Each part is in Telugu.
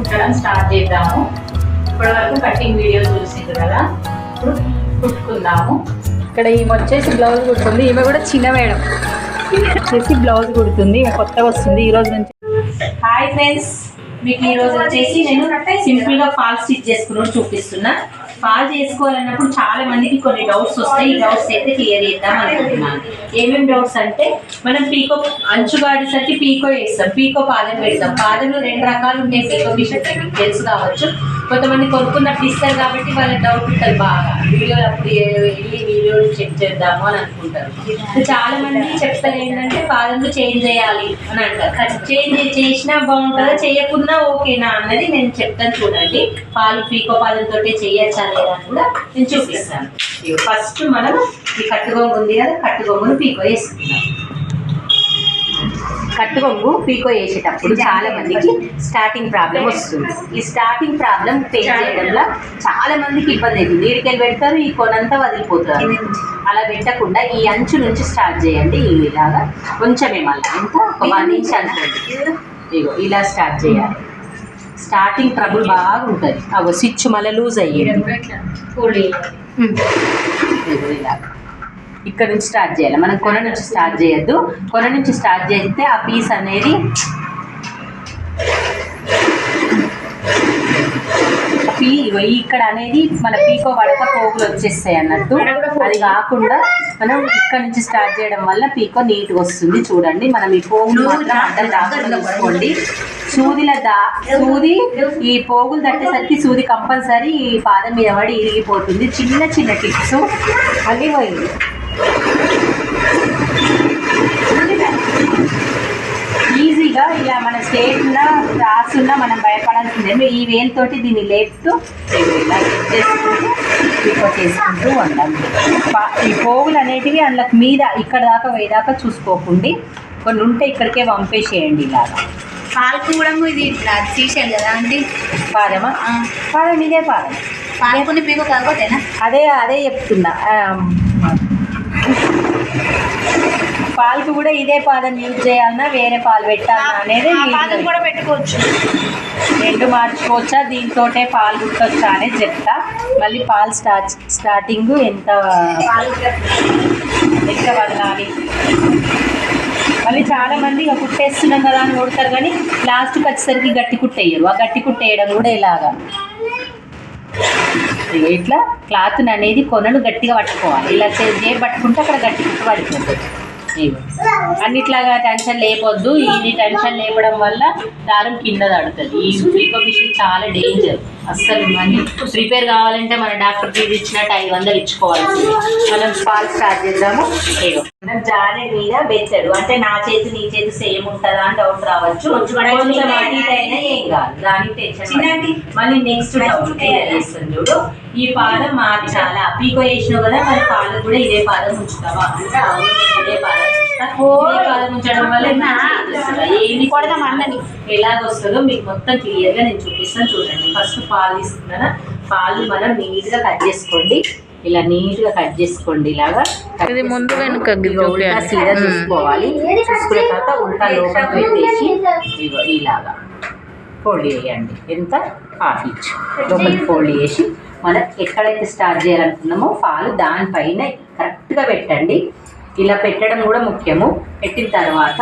కుట్టడం స్టార్ట్ చేద్దాము. ఇప్పటి వరకు కటింగ్ వీడియో చూసింది కదా. ఇప్పుడు కుట్టుకుందాము. ఇక్కడ ఈమె వచ్చేసి బ్లౌజ్ కుడుతుంది. ఈమె కూడా చిన్న మేడం. వచ్చేసి బ్లౌజ్ కుడుతుంది. ఈమె కొత్తగా వస్తుంది. ఈ రోజు నుంచి హాయ్ ఫ్రెండ్స్ మీకు ఈ రోజు వచ్చేసి నేను సింపుల్గా ఫాల్ స్టిచ్ చేసుకున్నట్టు చూపిస్తున్నా. ఫాల్ చేసుకోవాలన్నప్పుడు చాలా మందికి కొన్ని డౌట్స్ వస్తాయి. ఈ డౌట్స్ అయితే క్లియర్ చేద్దాం అనుకుంటున్నాను. ఏమేమి డౌట్స్ అంటే మనం పీకో అంచు వాడేసరికి పీకో వేస్తాం. పీకో పాదం పెడతాం. పాదంలో రెండు రకాలు ఉంటాయి. పీకో మిషన్ తెలుసు కావచ్చు. కొంతమంది కొనుక్కున్నప్పుడు ఇస్తారు కాబట్టి వాళ్ళ డౌట్ ఉంటుంది బాగా. వీడియో అప్పుడు వెళ్ళి వీడియో చెక్ చేద్దాము అని అనుకుంటారు. చాలా మంది చెప్తారు ఏంటంటే పాదంలో చేంజ్ చేయాలి అని అంటారు. చేంజ్ చేసినా బాగుంటుందా? చేయకున్నా ఓకేనా అన్నది నేను చెప్తాను చూడండి. పాలు పీకో పాదంతో చేయొచ్చా లేదా అని కూడా నేను చూపిస్తాను. ఫస్ట్ మనం ఈ కట్టుగొంగు ఉంది కదా కట్టుగొంగును పీకో వేసుకుందాం కట్టుకొంగు పీకో వేసేటప్పుడు చాలా మందికి స్టార్టింగ్ ప్రాబ్లం వస్తుంది. ఈ స్టార్టింగ్ ప్రాబ్లం ఫేస్ చేయడంలో చాలా మందికి ఇబ్బంది అవుతుంది. నీడికెళ్ళి పెడతారు ఈ కొనంతా వదిలిపోతారు. అలా పెట్టకుండా ఈ అంచు నుంచి స్టార్ట్ చేయండి. ఇలాగా కొంచెమే మళ్ళీ. ఎంత ఒక వన్ ఇంచ్ అనుకోండి ఇగో ఇలా స్టార్ట్ చేయాలి. స్టార్టింగ్ ట్రబుల్ బాగా ఉంటుంది. అగో స్విచ్ మళ్ళీ లూజ్ అయ్యేది. ఇదిగో ఇలా ఇక్కడ నుంచి స్టార్ట్ చేయాలి. మనం కొన నుంచి స్టార్ట్ చేయొద్దు. కొన నుంచి స్టార్ట్ చేస్తే ఆ పీస్ అనేది పీ ఇక్కడ అనేది మన పీకో వడక పోగులు వచ్చేస్తాయి అన్నట్టు. అది కాకుండా మనం ఇక్కడ నుంచి స్టార్ట్ చేయడం వల్ల పీకో నీట్గా వస్తుంది. చూడండి మనం ఈ పోగులు అడ్డం రాకుండా చూసుకోండి. సూదిల దా సూది ఈ పోగులు తట్టేసరికి సూది కంపల్సరీ ఈ పాదం మీద పడి ఇరిగిపోతుంది. చిన్న చిన్న టిప్స్. మళ్ళీ పోయింది ఈజీగా ఇలా మన స్టేట్లో రాసున్నా మనం భయపడాల్సిందే. ఈ వేలుతోటి దీన్ని లేపుతూ ఇలా చేసుకుంటూ పికో చేసుకుంటూ ఉండాలి. పా- ఈ పోగులు అనేటివి అందులో మీద ఇక్కడ దాకా వేదాకా చూసుకోకుండా కొన్ని ఉంటే ఇక్కడికే పంపేసేయండి ఇలాగా. పాలకు కూడా ఇది ఇట్లా తీసేయాలి కదా అంటే పాదమా పాదం ఇదే పాదం పాలకుని పీకు కాకపోతేనా? అదే అదే చెప్తున్నా. పాలకు కూడా ఇదే పాదం యూజ్ చేయాలన్నా వేరే పాలు పెట్టాలన్నా అనేది కూడా పెట్టుకోవచ్చు. రెండు మార్చుకోవచ్చా? దీంతోటే పాలు కుట్టొచ్చా అనేది చెప్తా. మళ్ళీ పాలు స్టార్ట్ స్టార్టింగ్ ఎంత ఎంత వదలాలి మళ్ళీ చాలా మంది ఇక కుట్టేస్తున్నాం కదా అని కొడతారు కానీ లాస్ట్కి వచ్చేసరికి గట్టి కుట్టేయరు. ఆ గట్టి కుట్టేయడం కూడా ఇలాగా ఇట్లా క్లాత్ అనేది కొనను గట్టిగా పట్టుకోవాలి. ఇలా చేసి పట్టుకుంటే అక్కడ గట్టి కుట్టు పడిపోతుంది. అన్నిట్లాగా టెన్షన్ లేపొద్దు. ఇది టెన్షన్ లేపడం వల్ల దారం కింద తడుతుంది. ఈ ఫ్రీకో మిషన్ చాలా డేంజర్ అస్సలు మనీ ప్రిపేర్ కావాలంటే మన డాక్టర్ ఫీజు ఇచ్చినట్టు ఐదు వందలు ఇచ్చుకోవాల్సింది. మనం పాలు స్టార్ట్ చేద్దాము. మనం జారే మీద బెచ్చడు అంటే నా చేతి నీ చేతి సేమ్ ఉంటుందా అని డౌట్ రావచ్చు. ఏం కాదు. దానికి టెన్షన్. మళ్ళీ నెక్స్ట్ డౌట్ చూడు. ఈ పాదం మార్చాలా? పీకో వేసినావు కదా మరి పాలు కూడా ఇదే పాదం ఉంచుతావా? అంటే ఇదే పాదం. ఉంచడం వల్ల కొడదాం అన్నని. ఎలాగొస్తుందో మీకు మొత్తం క్లియర్గా నేను చూపిస్తాను చూడండి. ఫస్ట్ పాలు తీసుకున్నానా? పాలు మనం నీట్గా కట్ చేసుకోండి. ఇలా నీట్గా కట్ చేసుకోండి ఇలాగా. ఇది ముందు వెనుక సీదా చూసుకోవాలి. చూసుకున్న తర్వాత ఉల్టా లోపల పెట్టేసి ఇలాగా ఫోల్డ్ చేయండి. ఎంత? హాఫ్ ఇంచ్ లోపలికి ఫోల్డ్ చేసి మనం ఎక్కడైతే స్టార్ట్ చేయాలనుకున్నామో పాలు దానిపైన కరెక్ట్గా పెట్టండి. ఇలా పెట్టడం కూడా ముఖ్యము. పెట్టిన తర్వాత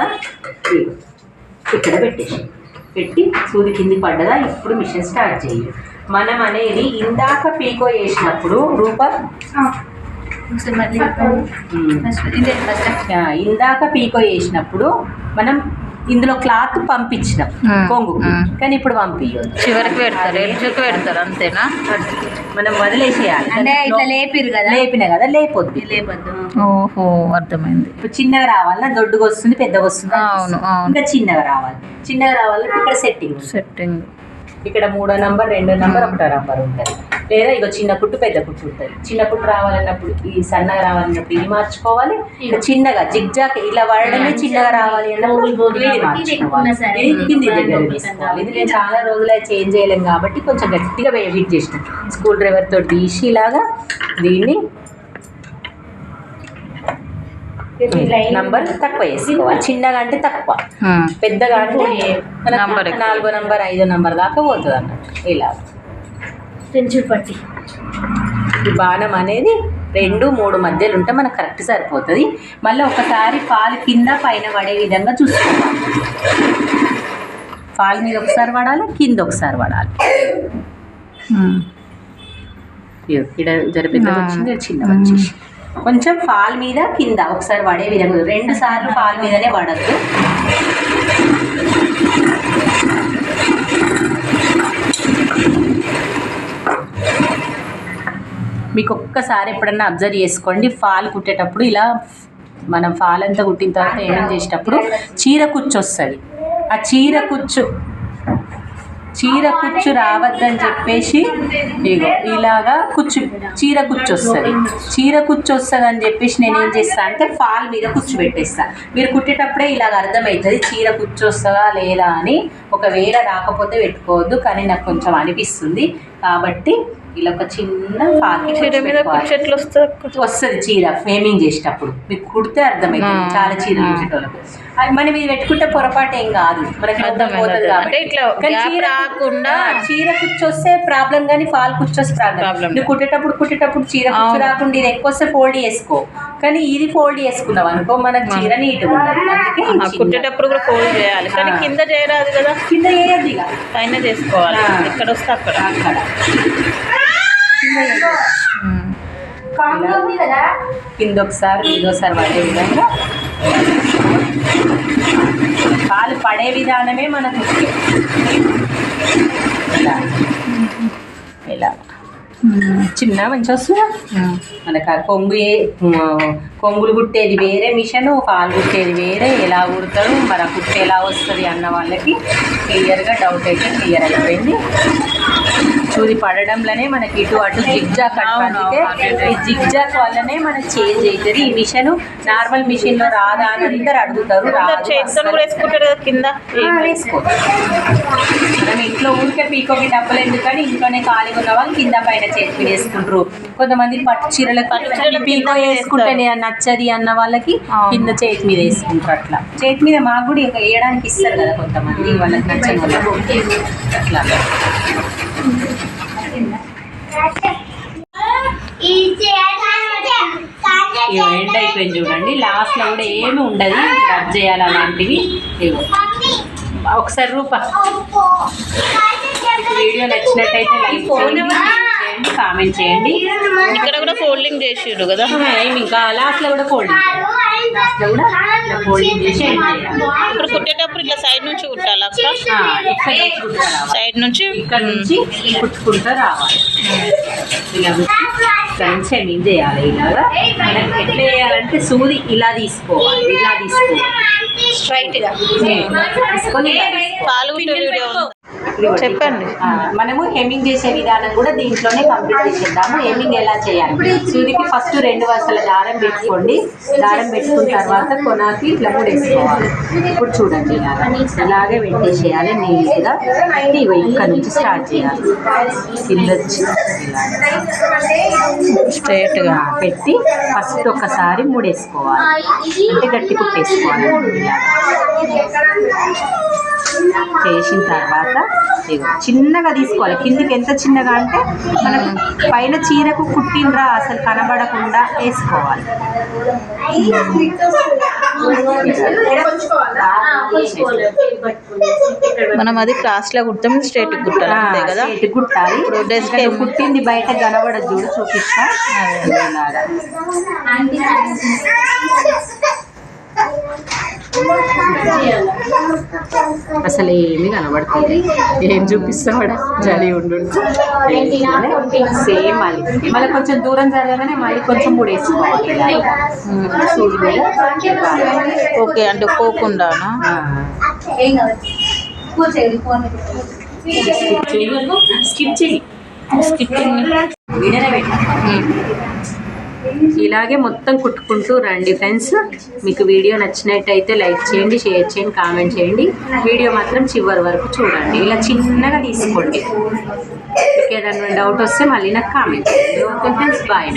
ఇక్కడ పెట్టేసి పెట్టి సూది కింది పడ్డదా? ఇప్పుడు మిషన్ స్టార్ట్ చేయి. మనం అనేది ఇందాక పీకో వేసినప్పుడు రూపం? ఇందాక పీకో వేసినప్పుడు మనం ఇందులో క్లాత్ పంపించినాం. కొంగు. కానీ ఇప్పుడు పంపించదు చివరికి పెడతారు పెడతారు అంతేనా? మనం వదిలేసేయాలి. అంటే ఇట్లా లేపిరు కదా? లేపిన కదా లేపొద్దు. లేపద్దు. ఓహో అర్థమైంది. ఇప్పుడు చిన్నగా రావాలన్నా దొడ్డుగా వస్తుంది పెద్దగా వస్తుంది అవును, అవును. ఇంకా చిన్నగా రావాలి. చిన్నగా రావాలంటే ఇక్కడ సెట్టింగ్ సెట్టింగ్ ఇక్కడ మూడో నంబర్ రెండో నంబర్ ఒకటో నంబర్ ఉంటుంది. లేదా ఇక చిన్న కుట్టు పెద్ద కుట్టు ఉంటుంది. చిన్న కుట్టు రావాలన్నప్పుడు ఈ సన్నగా రావాలన్నప్పుడు ఇది మార్చుకోవాలి. ఇక చిన్నగా జిగ్జాక్ ఇలా వాడడమే చిన్నగా రావాలి అన్నప్పుడు ఇది మార్చుకోవాలి. ఇది కింది దగ్గర తీసుకోవాలి. ఇది నేను చాలా రోజులు చేంజ్ చేయలేం కాబట్టి కొంచెం గట్టిగా వెయిట్ చేసిన. స్కూల్ డ్రైవర్ తోటి తీసి ఇలాగా దీన్ని నంబర్ తక్కువ వేసుకోవాలి చిన్నగా అంటే తక్కువ. పెద్దగా అంటే ఎక్కువ. నాలుగో నంబర్ ఐదో నంబర్ దాకా పోతుంది అన్నట్టు ఇలా. పెంచుడు పట్టి. ఈ బాణం అనేది రెండు మూడు మధ్యలో ఉంటే మనకు కరెక్ట్ సరిపోతుంది. మళ్ళీ ఒకసారి పాలు కింద పైన పడే విధంగా చూసుకోవాలి పాలు మీద ఒకసారి పడాలి? కింద ఒకసారి పడాలి? ఇక్కడ జరిపిద్దాం ఆ. వచ్చింది చిన్న వచ్చేసి కొంచెం ఫాల్ మీద కింద ఒకసారి పడే విధంగా రెండు సార్లు ఫాల్ మీదనే పడద్దు మీకు ఒక్కసారి ఎప్పుడన్నా అబ్జర్వ్ చేసుకోండి. ఫాల్ కుట్టేటప్పుడు ఇలా మనం ఫాల్ అంతా కుట్టిన తర్వాత ఏం చేసేటప్పుడు చీర కుచ్చు వస్తుంది. ఆ చీర కుచ్చు చీర కుచ్చు రావద్దని చెప్పేసి ఇగో ఇలాగా కుచ్చు చీర కుచ్చు వస్తుంది చీర కుచ్చు వస్తుంది అని చెప్పేసి నేను ఏం చేస్తాను అంటే ఫాల్ మీద కుచ్చు పెట్టేస్తా. మీరు కుట్టేటప్పుడే ఇలాగ అర్థమవుతుంది చీర కుచ్చు వస్తుందా లేదా అని. ఒకవేళ రాకపోతే పెట్టుకోవద్దు కానీ నాకు కొంచెం అనిపిస్తుంది. కాబట్టి ఇలా ఒక చిన్న చీర మీద వస్తుంది వస్తుంది చీర ఫ్రేమింగ్ చేసేటప్పుడు. మీకు కుడితే అర్థమవుతుంది ఆ, చాలా చీరలు ఆ. కుట్టేటోళ్ళకు మనం ఇది పెట్టుకుంటే పొరపాటు ఏం కాదు. మనకి అర్థం అర్థమైంది, అర్థమైంది. కాబట్టి. చీర- రాకుండా- చీర కుచ్చొస్తే ప్రాబ్లం కానీ ఫాల్ కుచ్చొస్తే ప్రాబ్లం. నువ్వు కుట్టేటప్పుడు కుట్టేటప్పుడు చీర కుచ్చు. రాకుండా ఇది ఎక్కువ వస్తే ఫోల్డ్ చేసుకో. కానీ ఇది ఫోల్డ్ చేసుకున్నావు అనుకో మనకు చీర చిన్న- కుట్టేటప్పుడు కూడా ఫోల్డ్ చేయాలి. కానీ. కింద చేయరాదు కదా. కింద వేయద్దు ఇక. పైన చేసుకోవాలి. ఎక్కడ వస్తే అక్కడ. అక్కడ. కింద ఒకసారి ఇదోసారి పడే విధంగా పాలు పడే విధానమే మనకు ఇలా. ఇలా. చిన్న మంచి వస్తుందా? మనకు ఆ కొంగు కొంగులు కుట్టేది వేరే మిషన్ పాలు కుట్టేది వేరే ఎలా కుడతారు మన ఆ ఎలా వస్తుంది అన్న వాళ్ళకి క్లియర్గా డౌట్ అయితే క్లియర్ అయిపోయింది. చూది పడడంలోనే మనకి ఇటు అటు జిగ్జాక్ కట్టాలంటే ఈ జిగ్జాక్ వల్లనే మనకి చేంజ్ అవుతుంది ఈ మిషన్ నార్మల్ మిషన్లో రాదా అని అందరు అడుగుతారు రాదు చేతితో కూడా వేసుకుంటారు కదా కింద? ఆ, వేసుకో. మనం ఇంట్లో ఊరికే పీకోకి డబ్బులు ఎందుకని ఇంట్లోనే ఖాళీగా ఉన్న వాళ్ళు కింద పైన చేతికి వేసుకుంటారు. కొంతమంది పట్టు చీరలకు పీకో కింద వేసుకుంటేనే నచ్చది అన్న వాళ్ళకి. కింద చేతి మీద వేసుకుంటారు అట్లా. చేతి మీద మాకు కూడా ఇంకా వేయడానికి ఇస్తారు కదా కొంతమంది వాళ్ళకి నచ్చని వాళ్ళకి. అట్లా. ఇగో ఎండ్ అయిపోయింది చూడండి. లాస్ట్లో కూడా ఏమి ఉండదు. రబ్ చేయాలి అలాంటివి. ఇగో. ఒకసారి రూపా. వీడియో నచ్చినట్టయితే లైక్ చేయండి చేయండి కామెంట్ చేయండి. ఇక్కడ కూడా ఫోల్డింగ్ చేసిర్రు కదా. ఏమి ఇంకా లాస్ట్లో కూడా ఫోల్డింగ్ కూడా చేసి. ఇప్పుడు కుట్టేటప్పుడు ఇట్లా సైడ్ నుంచి కుట్టాలి అక్క. సైడ్ నుంచి? ఇక్కడ నుంచి కుట్టుకుంటూ రావాలి. ఇలా ఇక్కడ నుంచి ఎండింగ్ చేయాలి? ఇలాగా ఎట్లా చేయాలంటే సూది ఇలా తీసుకోవాలి ఇలా తీసుకోవాలి. స్ట్రైట్గా. తీసుకొని. పాలు చెప్పండి. మనము హెమ్మింగ్ చేసే విధానం కూడా దీంట్లోనే కంప్లీట్ చేసేద్దాము. హెమ్మింగ్ ఎలా చేయాలి? సూదికి ఫస్ట్ రెండు వరుసల దారం పెట్టుకోండి. దారం పెట్టుకున్న తర్వాత కొనాకి ఇట్లా కూడా వేసుకోవాలి. ఇప్పుడు చూడండి ఇలాగా. ఇలాగే పెట్టేసేయాలి నీట్గా. ఇగో ఇక్కడ నుంచి స్టార్ట్ చేయాలి. కింద స్ట్రైట్గా పెట్టి ఫస్ట్ ఒకసారి ముడేసుకోవాలి. అంటే గట్టి కుట్టేసుకోవాలి. చేసిన తర్వాత చిన్నగా తీసుకోవాలి. కిందికి ఎంత చిన్నగా అంటే మనకు పైన చీరకు కుట్టినరా అసలు కనబడకుండా వేసుకోవాలి. మనం అది క్రాస్లో కుడతాం స్ట్రైట్ కుట్టాలి అంతే కదా? కుట్టాలి. కుట్టింది బయట కనబడదు చూడు చూపిస్తా. అసలు ఏమి కనబడుతుంది ఏం చూపిస్తావాడా జరి ఉండు. సేమ్ మళ్ళీ మళ్ళీ కొంచెం దూరం జరగగానే మళ్ళీ కొంచెం ఇవ్వాలి. ఓకే అంటే పోకుండానా? ఆ. స్కిప్ చేయి. స్కిప్ చేయి. ఇలాగే మొత్తం కుట్టుకుంటూ రండి ఫ్రెండ్స్. మీకు వీడియో నచ్చినట్టయితే లైక్ చేయండి షేర్ చేయండి కామెంట్ చేయండి. వీడియో మాత్రం చివరి వరకు చూడండి. ఇలా చిన్నగా తీసుకోండి. మీకు ఏదైనా డౌట్ వస్తే మళ్ళీ నాకు కామెంట్ చేయండి. Okay friends bye.